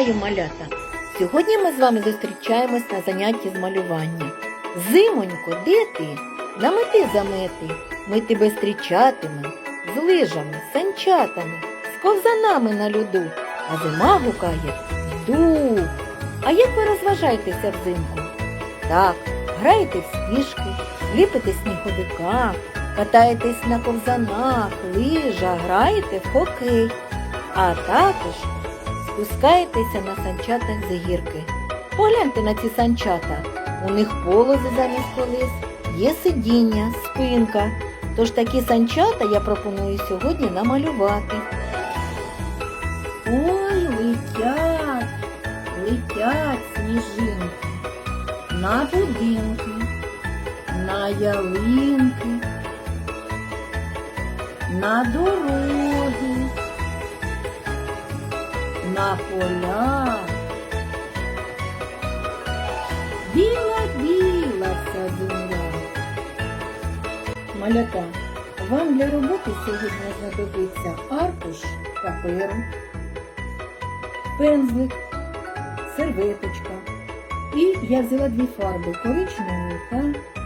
Вітаю, малята! Сьогодні ми з вами зустрічаємось на занятті з малювання. Зимонько, де ти? На мети замети. Ми тебе зустрічатимем з лижами, санчатами, з ковзанами на льоду. А зима гукає йду. А як ви розважаєтеся взимку? Так, граєте в сніжки, ліпите сніговика, катаєтесь на ковзанах, лижах, граєте в хокей, а також спускаєтеся на санчатах з. Погляньте на ці санчата. У них полози замість колес, є сидіння, спинка. Тож такі санчата я пропоную сьогодні намалювати. Ой, летять, летять сніжинки на будинки, на ялинки, на дороги, на поля. Біла-біла вся земля. Малята, вам для роботи сьогодні знадобиться аркуш паперу, пензлик, серветочка. І я взяла дві фарби коричневу та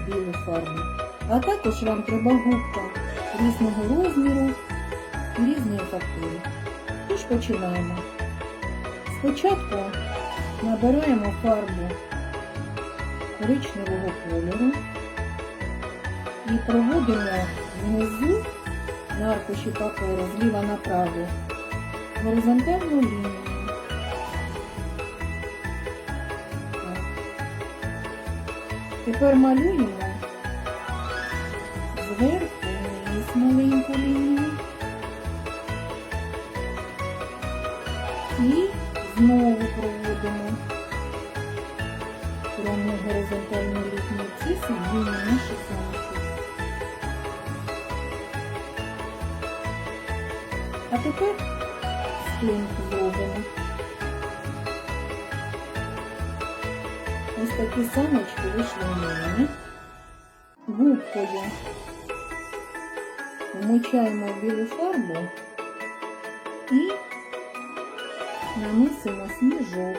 білу фарбу. А також вам треба губка різного розміру різної фактури. Тож починаємо. Спочатку набираємо фарбу коричневого кольору і проводимо внизу на аркуші паперу зліва направо горизонтальну лінію. Тепер малюємо зверху вниз маленьку лінію і знову проводимо пряму горизонтальну лінію. Це сидіння наші санки. А тепер спинку зробимо. Ось такі самочки вийшли в мене. Губкою вмочаємо в білу фарбу і наносимо сніжок.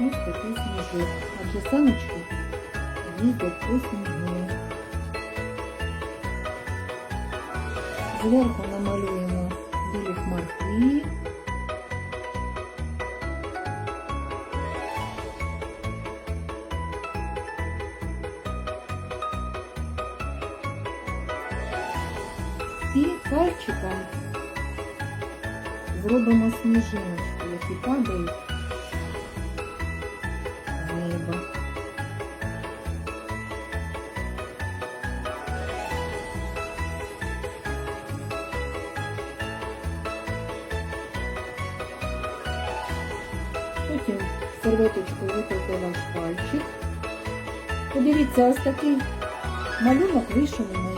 Ось такий сніжок. Адже саночки їздять по снігу. Зверху намалюємо білі хмарки. І пальчиком зробимо сніжиночки, які падають з неба. Потім серветочкою витрите ваш пальчик. Подивіться, ось такий малюнок вийшов у мене.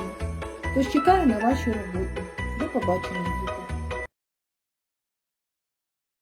Тож чекаю на вашу роботу. До побачення.